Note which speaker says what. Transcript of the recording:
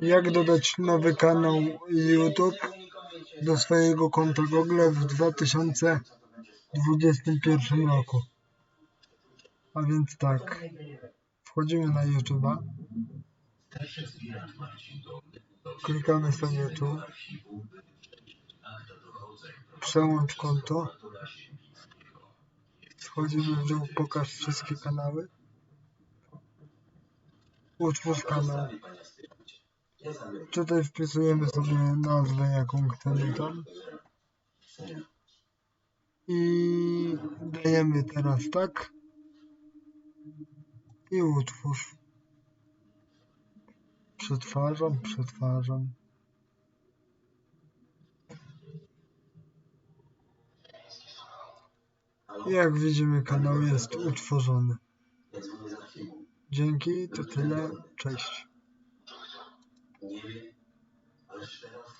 Speaker 1: Jak dodać nowy kanał YouTube do swojego konta Google w 2021 roku? A więc tak, wchodzimy na YouTube'a, klikamy sobie tu, przełącz konto, wchodzimy w dół, pokaż wszystkie kanały, utwórz kanał. Tutaj wpisujemy sobie nazwę, jaką chcemy tam. I dajemy teraz tak. I utwórz. Przetwarzam, przetwarzam. Jak widzimy kanał jest utworzony. Dzięki, to tyle. Cześć. yeni barışlara